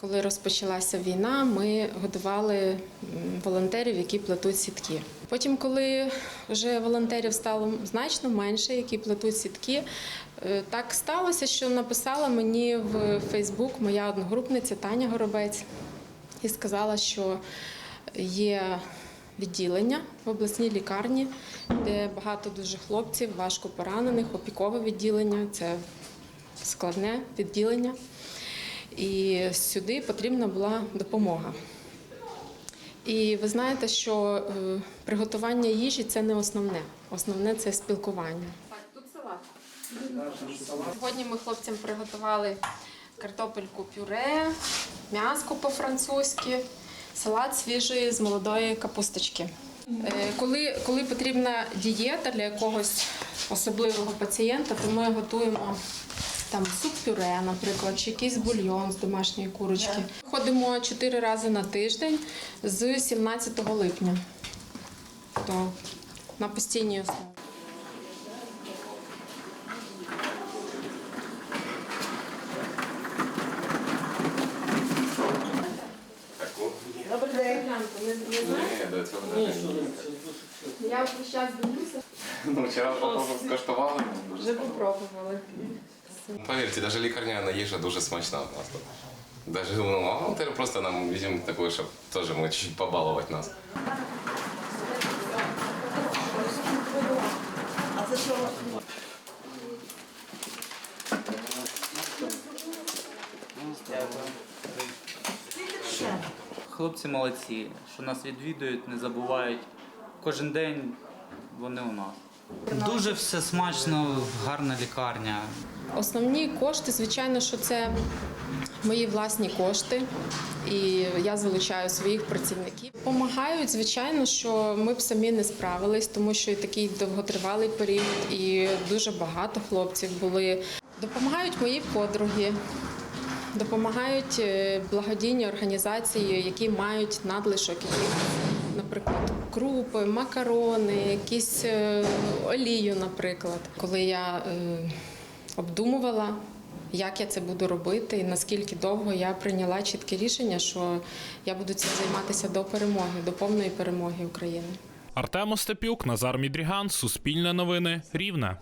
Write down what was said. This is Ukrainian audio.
Коли розпочалася війна, ми годували волонтерів, які плетуть сітки. Потім, коли вже волонтерів стало значно менше, які плетуть сітки, е, так сталося, що написала мені в Фейсбук моя одногрупниця Таня Горобець і сказала, що є відділення в обласній лікарні, де багато дуже хлопців, важко поранених, опікове відділення. Це складне відділення. І сюди потрібна була допомога. І ви знаєте, що е, приготування їжі це не основне. Основне це спілкування. Тут салат. Сьогодні ми хлопцям приготували картопельку пюре, м'яско по-французьки, салат свіжий з молодої капусточки. Е, Коли, коли потрібна дієта для якогось особливого пацієнта, то ми готуємо там суп-пюре, наприклад, чи якийсь бульйон з домашньої курочки. Ходимо чотири рази на тиждень з 17 липня. То на постійній основі. Добрий день. Ні, до цього не Я зараз дивлюся. Ну, вчора похоже скоштували. Вже попробували. Повірте, навіть лікарняна їжа дуже смачна у нас тут. Даже ну, волонтери просто нам візьмуть таку, щоб теж ми чуть-чуть побалувати нас. Хлопці молодці, що нас відвідують, не забувають. Кожен день вони у нас. Дуже все смачно, гарна лікарня. Основні кошти, звичайно, що це мої власні кошти, і я залучаю своїх працівників. Помагають, звичайно, що ми б самі не справились, тому що і такий довготривалий період, і дуже багато хлопців були. Допомагають мої подруги. Допомагають е, благодійні організації, які мають надлишок, наприклад, крупи, макарони, якісь е, олію, наприклад. Коли я е, обдумувала, як я це буду робити, і наскільки довго я прийняла чітке рішення, що я буду цим займатися до перемоги, до повної перемоги України. Артем Остапюк, Назар Мідріган, Суспільне новини, Рівне.